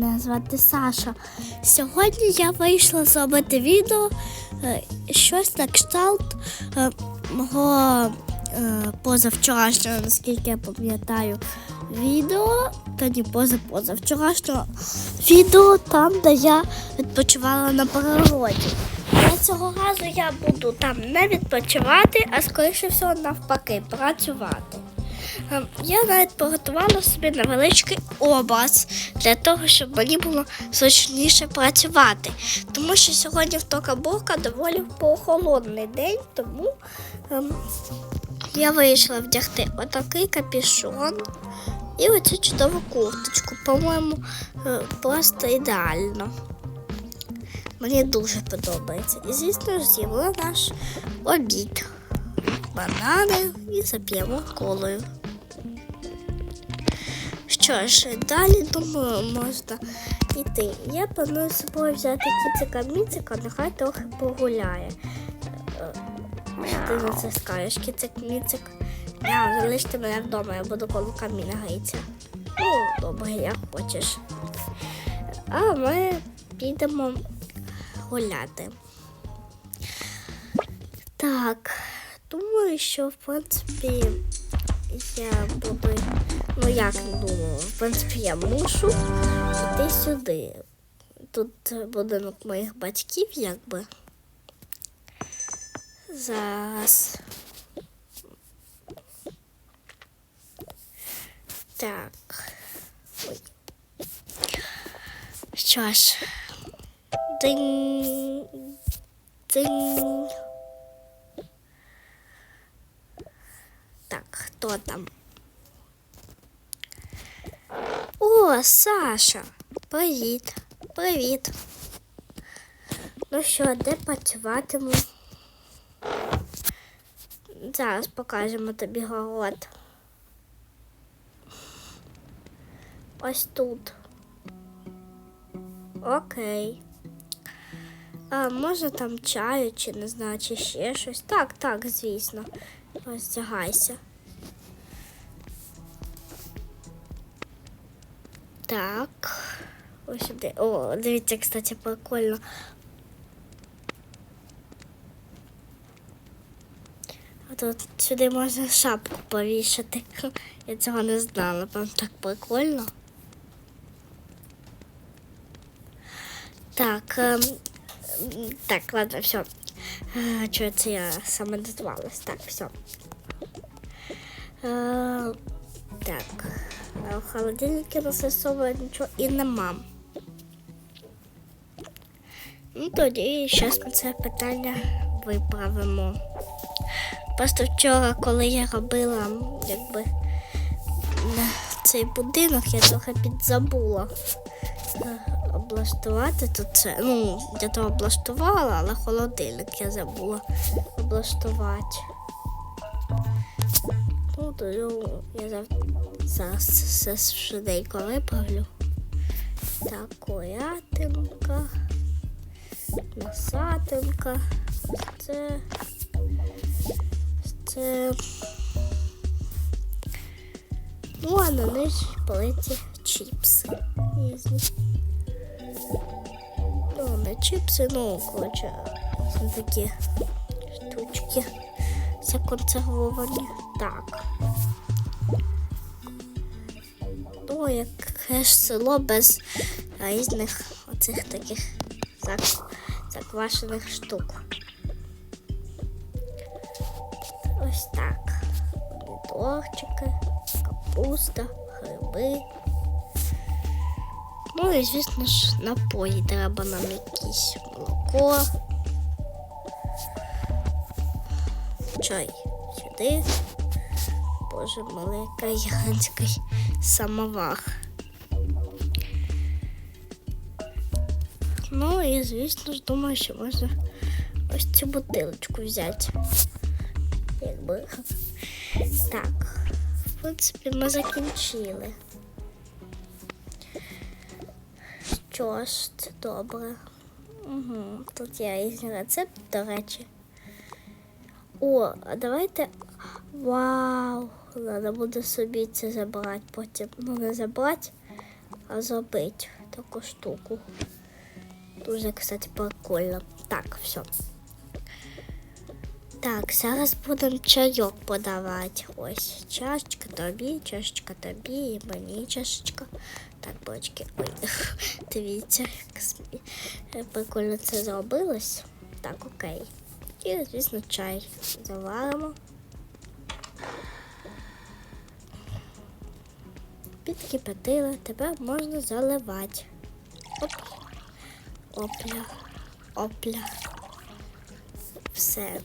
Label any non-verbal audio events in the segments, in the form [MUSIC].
Мене звати Саша. Сьогодні я вийшла зробити відео е, щось на кшталт е, мого е, позавчорашнього, наскільки я пам'ятаю, відео, тоді позапозавчорашнього відео там, де я відпочивала на природі. Але цього разу я буду там не відпочивати, а скоріше всього навпаки працювати. Ем, Я навіть приготувала собі невеличкий образ для того, щоб мені було зручніше працювати. Тому що сьогодні в Токабурка доволі прохолодний день, тому ем, я вирішила вдягти отакий капюшон і оцю чудову курточку. По-моєму, е, просто ідеально. Мені дуже подобається. І звісно з'явила наш обід. Банани і зап'ємо колою. Що ж, далі думаю, можна йти. Я планую з собою взяти кіцика міцика, нехай трохи погуляє. Е, ти на це скажеш, кіцик міцик? Я залиште мене вдома, я буду коло каміна грітися. Ну, добре, як хочеш. А ми підемо гуляти. Так, думаю, що в принципі я буду. Ну як не думаю, в принципі, я мушу йти сюди. Тут будинок моїх батьків, якби. Зараз. Так. Ой. Що ж. Динь. Динь. Так, там? О, Саша. Привіт. Привіт. Ну що, де працюватиму? Зараз покажемо тобі город. Ось тут. Окей. А може там чаю, чи не знаю, чи ще щось. Так, так, звісно. Роздягайся. Так. Ось сюди. О, дивіться, кстати, прикольно. А тут сюди можна шапку повішати. [LAUGHS] Я цього не знала, прям так прикольно. Так, ем, так, ладно, все. Чого це я саме дозвалась? Так, все. Е, так. А в холодильнику насосового нічого і нема. Ну, тоді зараз ми це питання виправимо. Просто вчора, коли я робила якби цей будинок, я трохи підзабула е, облаштувати тут це. Ну, я то облаштувала, але холодильник я забула облаштувати. Ну, я зав- зараз все швиденько виправлю. Так, курятинка, насатинка, ось це, це. Ну, а на них политі чіпси різні. Ну, не чіпси, ну, коротше, такі штучки законсервовані. Так. Ну, яке ж село без різних оцих таких зак... заквашених штук. Ось так. Помідорчики, капуста, гриби. Ну і, звісно ж, напої треба нам якісь молоко. Чай сюди. Боже, маленький гігантський самовар. Ну і, звісно ж, думаю, що можна ось цю бутилочку взяти. Якби. Так, в принципі, ми закінчили. Що ж, це добре. Угу. Тут є різні рецепти, до речі. О, а давайте. Вау! Треба буде собі це забрати потім. Ну, не забрати, а зробити. таку штуку. Дуже, кстати, прикольно. Так, все. Так, зараз будемо чайок подавати. Ось чашечка тобі, чашечка тобі, і мені чашечка. Так, бочки. Ой, [LAUGHS] дивіться, як прикольно це зробилось. Так, окей. І, звісно, чай заваримо. Підкипятили, тепер можна заливати. Оп. Опля. Опля. Все.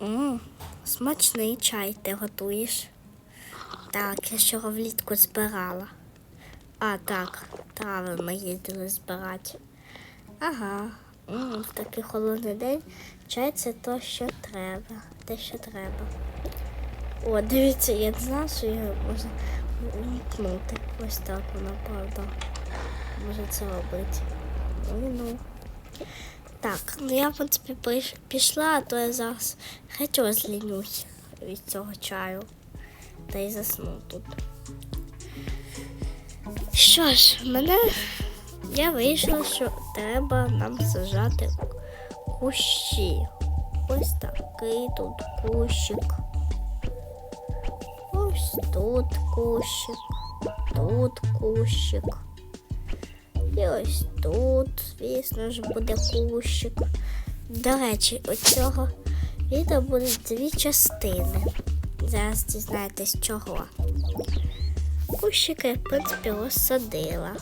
Мм, смачний чай ти готуєш. Так, я ще його влітку збирала. А, так, трави ми їздили збирати. Ага. М, в такий холодний день чай це то, що треба. Те, що треба. О, дивіться, я не знала, що його можна вмкнути. Ось так воно, правда. Може це робити. Ну, ну. Так, ну я, в принципі, пішла, а то я зараз геть розлінюсь від цього чаю. Та й засну тут. Що ж, мене я вирішила, що треба нам сажати кущі. Ось такий тут кущик. Ось тут кущик, тут кущик. І ось тут, звісно ж, буде кущик. До речі, у цього відео буде дві частини. Зараз дізнаєтесь чого. Кущики, в принципі, розсадила.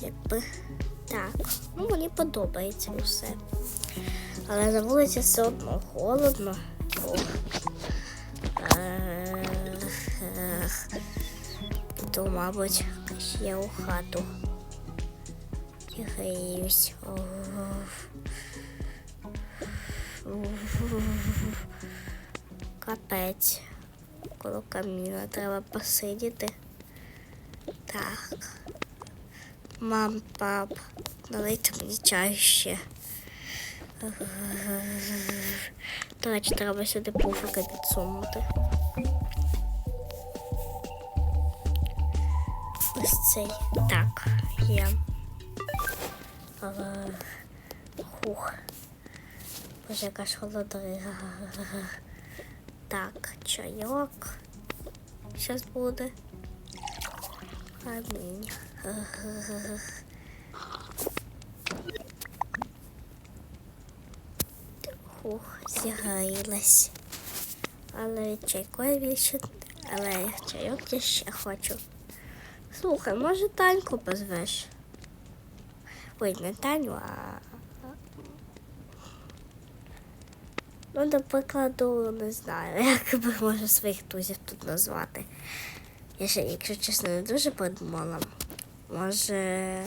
Якби так. Ну, мені подобається все. Але на вулиці все одно холодно. То, мабуть, ще у хату. Уф. Капець. Коло каміна треба посидіти. Так. Мам, пап, налийте мені чаю ще. До речі, треба сюди пуфики підсунути. Ось цей. Так, є. Хух. Боже, яка ж холодрига. Так, чайок. Зараз буде. Амінь. Хух, зігрілась. Але від чайку я більше, але чайок я ще хочу. Слухай, може Таньку позвеш? Ой, не Таню, а. Ну, до прикладу, не знаю, [LAUGHS] як би можу своїх друзів тут назвати. Я ще, якщо чесно, не дуже подумала. Може.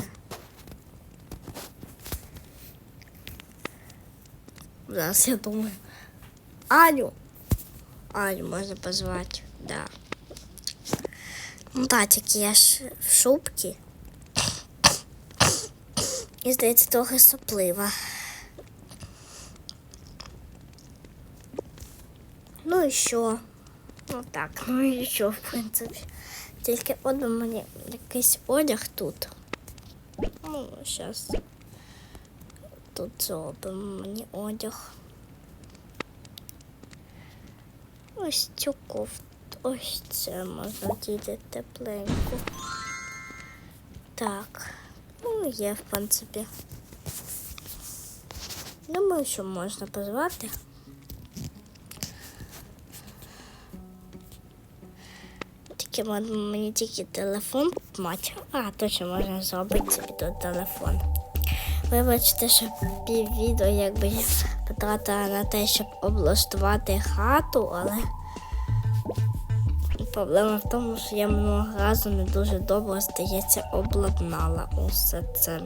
Зараз я думаю. Аню. Аню можна позвати, да. Ну я ж в шубці. І здається, трохи соплива. Ну і що? Ну так, ну і що, в принципі. Тільки от у мене якийсь одяг тут. Ну, зараз тут зробимо мені одяг. Ось цю кофту. Ось це можна діти тепленько. Так. Ну, є, в принципі. Думаю, що можна позвати. Тільки мені тільки телефон мать. А, точно можна зробити собі тут телефон. Вибачте, що піввідео якби я потратила на те, щоб облаштувати хату, але проблема в тому, що я минулого разу не дуже добре, здається, обладнала усе це.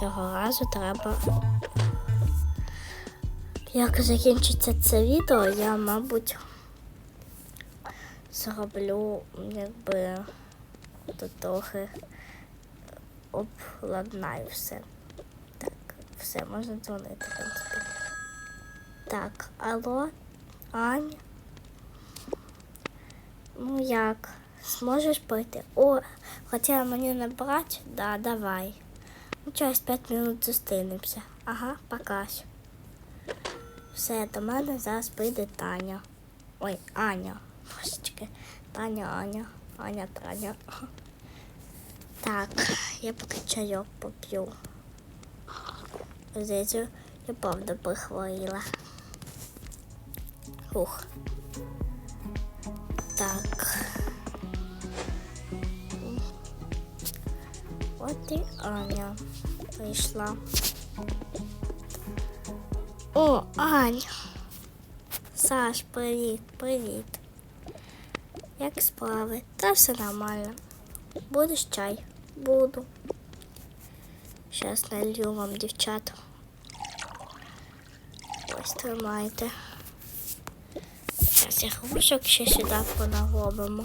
Цього разу треба. Як закінчиться це відео, я, мабуть, зроблю, якби трохи обладнаю все. Так, все, можна дзвонити, в принципі. Так, алло, Ань. Ну як? Зможеш пойти? О, хотіла мені набрати? Да, давай. Ну, через 5 минут зустрінемося. Ага, покаж. Все, до мене зараз прийде Таня. Ой, Аня. Божечки. Таня, Аня. Аня, Таня. Так, я поки чайок поп'ю. Здається, я правда прихворіла. Ух. Так. От і Аня прийшла. О, Ань. Саш, привіт, привіт. Як справи? Та все нормально. Будеш чай? Буду. Зараз налью вам, дівчата. Ось тримайте. Я хвушок ще сюди понаробимо.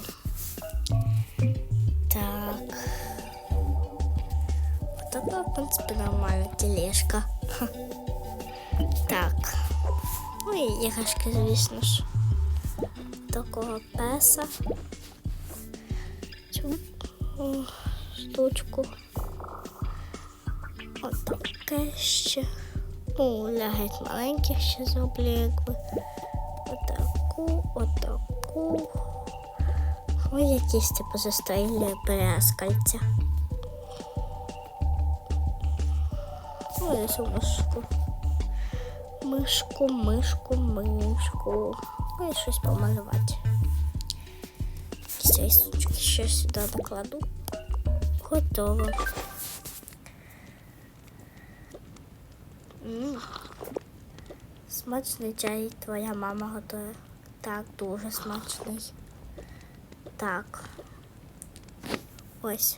Так. Така, в принципі, нормальна тележка. Так. Ну і іграшки, звісно ж. Такого песа. О, штучку. Отаке ще. Ну, для геть маленьких ще зроблю, якби. Отаку, отаку. Ось якісь типу застарілі брязкальця. Ну, і цю мишку. Мишку, мишку, мишку. Ну і щось помалювати. Ці сучки ще сюди докладу. Готово. Смачний чай твоя мама готує. Так, дуже смачний. Так. Ось.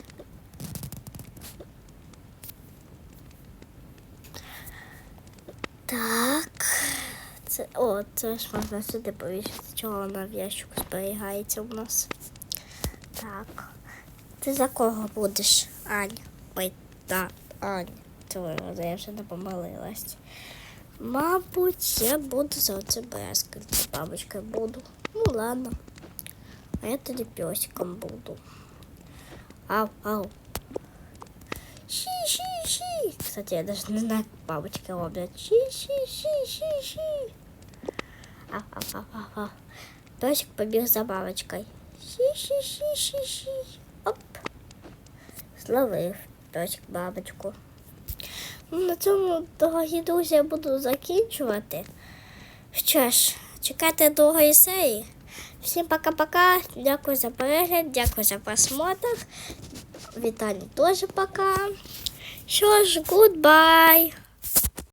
Так. Це, о, це ж можна сюди повісити, чого вона в ящику зберігається у нас. Так. Ти за кого будеш, Ань? Ой, так, Ань. Твою, я вже не помилилась. Мабуть, я буду за оце брязкальце бабочкою буду. Ну ладно. А я тоді песиком буду. Ау, ау. Ши-ши-ши. Кстати, я даже не знаю, как бабочки роблять. Ши-ши-ши-ши-ши. Ау, ау, ау, ау, ау. Песик побіг за бабочкой. Ши-ши-ши-ши-ши. Зловив точку бабочку. Ну, На цьому, дорогі друзі, я буду закінчувати. Що ж, чекайте другої серії. Всім пока-пока. Дякую за перегляд, дякую за просмотр. Віталій теж пока. Що ж, гудбай.